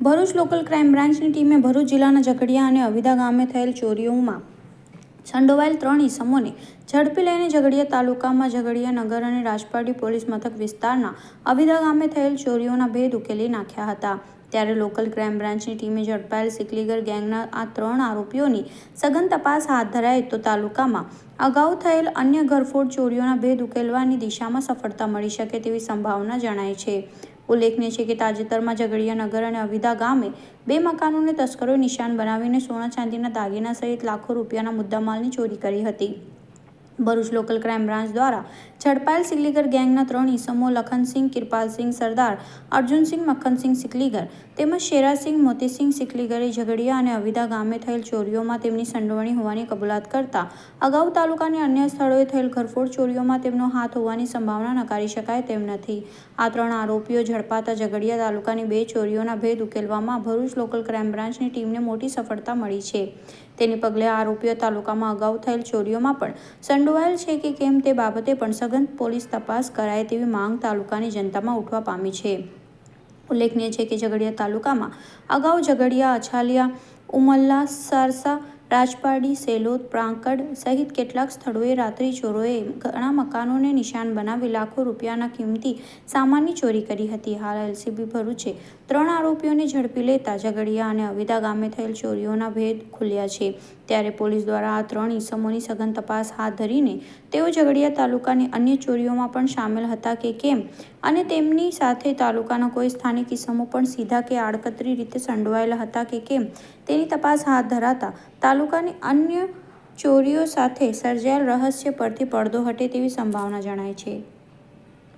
Bharuch local crime બ્રાન્ચની ટીમે ભરૂચ જિલ્લાના ઝઘડિયા અને અવિદા ગામે થયેલ ચોરીઓમાં સંડોવાયેલ ત્રણ ઇસમોને ઝડપી લઈને ઝઘડિયા તાલુકામાં ઝઘડિયા નગર અને રાજપાડી પોલીસ મથક વિસ્તારના અવિદા ગામે થયેલ ચોરીઓના ભેદ ઉકેલી નાખ્યા હતા. ત્યારે લોકલ ક્રાઇમ બ્રાન્ચની ટીમે ઝડપાયેલ સિકલીગર ગેંગના આ ત્રણ આરોપીઓની સઘન તપાસ હાથ ધરાઈ તો તાલુકામાં અગાઉ થયેલ અન્ય ઘરફોડ ચોરીઓના ભેદ ઉકેલવાની દિશામાં સફળતા મળી શકે તેવી સંભાવના જણાય છે. ઉલ્લેખનીય છે કે તાજેતરમાં ઝઘડિયા નગર અને અવિધા ગામે બે મકાનોને તસ્કરોએ નિશાન બનાવીને સોના ચાંદીના દાગીના સહિત લાખો રૂપિયાના મુદ્દામાલની ચોરી કરી હતી. ભરૂચ લોકલ ક્રાઇમ બ્રાન્ચ દ્વારા ઝડપાયેલ સિકલીગર ગેંગના ત્રણ ઇસમો લખનસિંહ, કિરપાલસિંહ સરદાર, અર્જુનસિંહ, મક્ખનસિંહ સિકલીગર તેમજ શેરાસિંહ, મોતીસિંહ સિકલીગરે ઝઘડિયા અને અવિદા ગામે થયેલ ચોરીઓમાં તેમની સંડોવણી હોવાની કબૂલાત કરતા અગાઉ તાલુકાની અન્ય સ્થળોએ થયેલ ઘરફોડ ચોરીઓમાં તેમનો હાથ હોવાની સંભાવના નકારી શકાય તેમ નથી. આ ત્રણ આરોપીઓ ઝડપાતા ઝઘડિયા તાલુકાની બે ચોરીઓના ભેદ ઉકેલવામાં ભરૂચ લોકલ ક્રાઇમ બ્રાન્ચની ટીમને મોટી સફળતા મળી છે. તેની પગલે આરોપીઓ તાલુકામાં અગાઉ થયેલ ચોરીઓમાં પણ સંડોવાયેલ છે કે કેમ તે બાબતે પણ સઘન પોલીસ તપાસ કરાય તેવી માંગ તાલુકાની જનતામાં ઉઠવા પામી છે. ઉલ્લેખનીય છે કે ઝઘડિયા તાલુકામાં અગાઉ ઝઘડિયા, અછાલિયા, ઉમલ્લા, સારસા રાજપારડી સેલોદ પ્રાંકડ સહિત કેટલાક સ્થળોએ રાત્રિ ચોરોએ ઘણા મકાનોને નિશાન બનાવી લાખો રૂપિયાના કિંમતી સામાનની ચોરી કરી હતી. હાલ એલસીબી ભરૂચે ત્રણ આરોપીઓને ઝડપી લેતા ઝઘડિયા અને અવિદા ગામે થયેલ ચોરીઓના ભેદ ખુલ્યા છે. ત્યારે પોલીસ દ્વારા આ ત્રણ ઇસમોની સઘન તપાસ હાથ ધરીને તેઓ ઝઘડિયા તાલુકાની અન્ય ચોરીઓમાં પણ સામેલ હતા કે કેમ અને તેમની સાથે તાલુકાના કોઈ સ્થાનિક ઈસમો પણ સીધા કે આડકતરી રીતે સંડોવાયેલા હતા કે કેમ તેની તપાસ હાથ ધરાતા તાલુકાની અન્ય ચોરીઓ સાથે સર્જાયેલ રહસ્ય પરથી પડદો હટે તેવી સંભાવના જણાય છે.